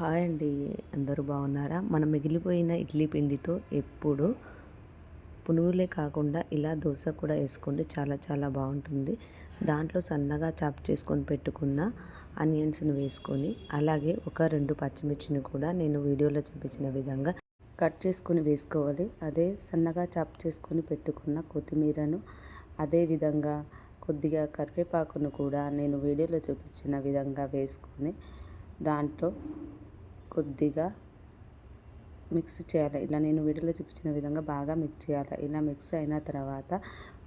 Hi అండి అందరూ బాగున్నారా? మనం మిగిలిపోయిన ఇడ్లీ పిండితో ఎప్పుడు పునుగులే కాకుండా ఇలా దోశ కూడా వేసుకోండి చాలా చాలా బాగుంటుంది. దాంట్లో సన్నగా చాప్ చేసుకొని పెట్టుకున్న ఆనియన్స్ని వేసుకొని అలాగే ఒక రెండు పచ్చిమిర్చిని కూడా నేను వీడియోలో చూపించిన విధంగా కట్ చేసుకొని వేసుకోవాలి. అదే సన్నగా చాప్ చేసుకొని పెట్టుకున్న కొత్తిమీరను అదే విధంగా కొద్దిగా కరివేపాకును కూడా నేను వీడియోలో చూపించిన విధంగా వేసుకొని దాంట్లో కొద్దిగా మిక్స్ చేయాలి. ఇలా నేను వీడియోలో చూపించిన విధంగా బాగా మిక్స్ చేయాలి. ఇలా మిక్స్ అయిన తర్వాత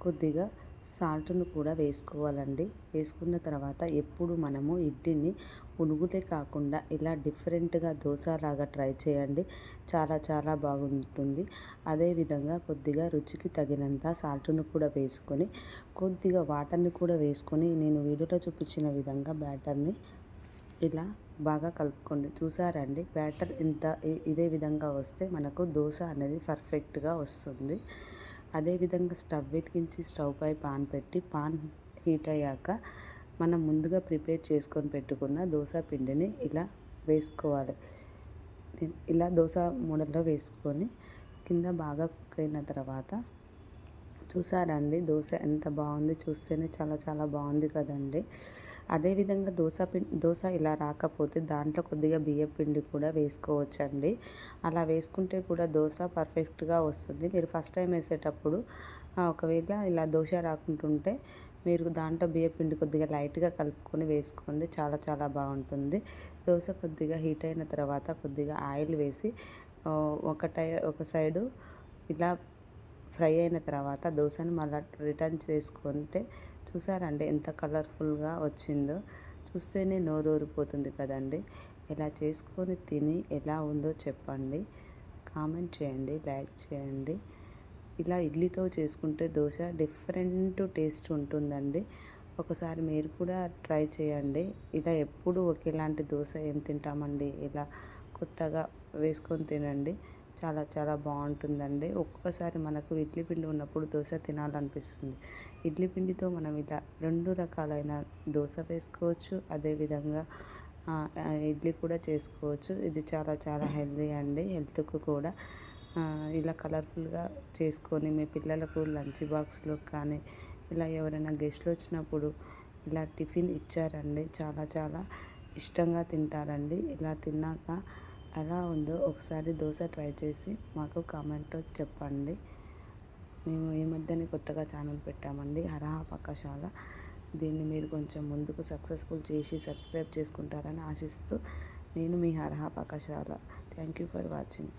కొద్దిగా సాల్ట్ను కూడా వేసుకోవాలండి. వేసుకున్న తర్వాత ఎప్పుడు మనము ఇడ్లీని పునుగులే కాకుండా ఇలా డిఫరెంట్గా దోశలాగా ట్రై చేయండి. చాలా చాలా బాగుంటుంది. అదేవిధంగా కొద్దిగా రుచికి తగినంత సాల్ట్ను కూడా వేసుకొని కొద్దిగా వాటర్ని కూడా వేసుకొని నేను వీడియోలో చూపించిన విధంగా బ్యాటర్ని ఇలా బాగా కలుపుకోండి. చూసారండి? బ్యాటర్ ఇంత ఇదే విధంగా వస్తే మనకు దోశ అనేది పర్ఫెక్ట్గా వస్తుంది. అదేవిధంగా స్టవ్ వెలిగించి స్టవ్ పై పాన్ పెట్టి పాన్ హీట్ అయ్యాక మనం ముందుగా ప్రిపేర్ చేసుకొని పెట్టుకున్న దోశ పిండిని ఇలా వేసుకోవాలి. ఇలా దోశ మూడల్లో వేసుకొని కింద బాగా కుక్ అయిన తర్వాత చూసారండి? దోశ ఎంత బాగుంది? చూస్తేనే చాలా చాలా బాగుంది కదండి? అదేవిధంగా దోశ పిండి దోశ ఇలా రాకపోతే దాంట్లో కొద్దిగా బియ్యం పిండి కూడా వేసుకోవచ్చండి. అలా వేసుకుంటే కూడా దోశ పర్ఫెక్ట్గా వస్తుంది. మీరు ఫస్ట్ టైం వేసేటప్పుడు ఒకవేళ ఇలా దోశ రాకుంటుంటే మీరు దాంట్లో బియ్య పిండి కొద్దిగా లైట్గా కలుపుకొని వేసుకోండి. చాలా చాలా బాగుంటుంది. దోశ కొద్దిగా హీట్ అయిన తర్వాత కొద్దిగా ఆయిల్ వేసి ఒక టై ఒక సైడు ఇలా ఫ్రై అయిన తర్వాత దోశని మళ్ళీ రిటర్న్ చేసుకుంటే చూసారండి ఎంత కలర్ఫుల్గా వచ్చిందో. చూస్తేనే నోరూరిపోతుంది కదండి. ఇలా చేసుకొని తిని ఎలా ఉందో చెప్పండి. కామెంట్ చేయండి లైక్ చేయండి. ఇలా ఇడ్లీతో చేసుకుంటే దోశ డిఫరెంట్ టేస్ట్ ఉంటుందండి. ఒకసారి మీరు కూడా ట్రై చేయండి. ఇలా ఎప్పుడు ఒకేలాంటి దోశ ఏం తింటామండి? ఇలా కొత్తగా వేసుకొని తినండి. చాలా చాలా బాగుంటుందండి. ఒక్కొక్కసారి మనకు ఇడ్లీ పిండి ఉన్నప్పుడు దోశ తినాలనిపిస్తుంది. ఇడ్లీ పిండితో మనం ఇలా రెండు రకాలైన దోశ వేసుకోవచ్చు. అదేవిధంగా ఇడ్లీ కూడా చేసుకోవచ్చు. ఇది చాలా చాలా హెల్దీ అండి. హెల్త్కు కూడా ఇలా కలర్ఫుల్గా చేసుకొని మీ పిల్లలకు లంచ్ బాక్స్లో కానీ ఇలా ఎవరైనా గెస్ట్లు వచ్చినప్పుడు ఇలా టిఫిన్ ఇచ్చారండి. చాలా చాలా ఇష్టంగా తింటారండి. ఇలా తిన్నాక ఎలా ఉందో ఒకసారి దోశ ట్రై చేసి మాకు కామెంట్లో చెప్పండి. మేము ఈ మధ్యనే కొత్తగా ఛానల్ పెట్టామండి హరహా పక్కశాల దీన్ని మీరు కొంచెం ముందుకు సక్సెస్ఫుల్ చేసి సబ్స్క్రైబ్ చేసుకుంటారని ఆశిస్తూ నేను మీ హరహా పక్కశాల థ్యాంక్ యూ ఫర్ వాచింగ్.